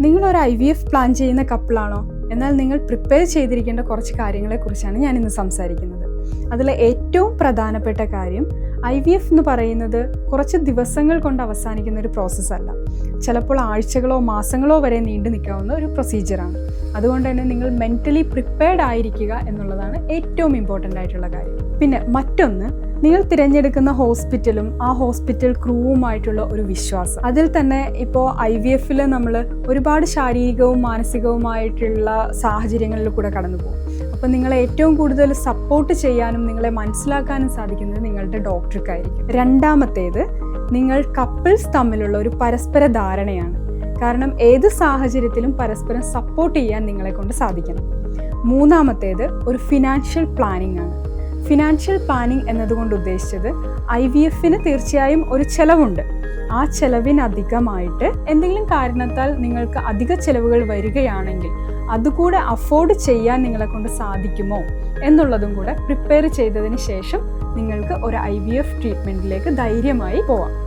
നിങ്ങൾ ഒരു I V F plan ചെയ്യുന്ന കപ്പിളാണോ എന്നാൽ നിങ്ങൾ പ്രിപ്പയർ ചെയ്തിരിക്കേണ്ട കുറച്ച് കാര്യങ്ങളെക്കുറിച്ചാണ് ഞാൻ ഇന്ന് സംസാരിക്കുന്നത്. അതിലെ ഏറ്റവും പ്രധാനപ്പെട്ട കാര്യം ഐ വി എഫ് എന്ന് പറയുന്നത് കുറച്ച് ദിവസങ്ങൾ കൊണ്ട് അവസാനിക്കുന്ന ഒരു പ്രോസസ്സ് അല്ല. ചിലപ്പോൾ ആഴ്ചകളോ മാസങ്ങളോ വരെ നീണ്ടു നിൽക്കാവുന്ന ഒരു പ്രൊസീജിയറാണ് അതുകൊണ്ട് തന്നെ നിങ്ങൾ മെന്റലി പ്രിപ്പയർഡ് ആയിരിക്കുക എന്നുള്ളതാണ് ഏറ്റവും ഇമ്പോർട്ടന്റ് ആയിട്ടുള്ള കാര്യം. പിന്നെ മറ്റൊന്ന് നിങ്ങൾ തിരഞ്ഞെടുക്കുന്ന ഹോസ്പിറ്റലും ആ ഹോസ്പിറ്റൽ ക്രൂവുമായിട്ടുള്ള ഒരു വിശ്വാസം. അതിൽ തന്നെ ഇപ്പോൾ ഐ വി എഫിൽ നമ്മൾ ഒരുപാട് ശാരീരികവും മാനസികവുമായിട്ടുള്ള സാഹചര്യങ്ങളിൽ കൂടെ കടന്നു പോകും. അപ്പോൾ നിങ്ങളെ ഏറ്റവും കൂടുതൽ സപ്പോർട്ട് ചെയ്യാനും നിങ്ങളെ മനസ്സിലാക്കാനും സാധിക്കുന്നത് നിങ്ങളുടെ ഡോക്ടർക്കായിരിക്കും. രണ്ടാമത്തേത് നിങ്ങൾ കപ്പിൾസ് തമ്മിലുള്ള ഒരു പരസ്പര ധാരണയാണ്. കാരണം ഏത് സാഹചര്യത്തിലും പരസ്പരം സപ്പോർട്ട് ചെയ്യാൻ നിങ്ങളെ കൊണ്ട് സാധിക്കണം. മൂന്നാമത്തേത് ഒരു ഫിനാൻഷ്യൽ പ്ലാനിംഗ് ആണ്. ഫിനാൻഷ്യൽ പ്ലാനിംഗ് എന്നതുകൊണ്ട് ഉദ്ദേശിച്ചത് ഐ വി എഫിന് തീർച്ചയായും ഒരു ചെലവുണ്ട്. ആ ചെലവിനധികമായിട്ട് എന്തെങ്കിലും കാരണത്താൽ നിങ്ങൾക്ക് അധിക ചെലവുകൾ വരികയാണെങ്കിൽ അതുകൂടെ അഫോർഡ് ചെയ്യാൻ നിങ്ങളെ കൊണ്ട് സാധിക്കുമോ എന്നുള്ളതും കൂടെ പ്രിപ്പയർ ചെയ്തതിന് ശേഷം നിങ്ങൾക്ക് ഒരു ഐ വി എഫ് ട്രീറ്റ്മെന്റിലേക്ക് ധൈര്യമായി പോവാം.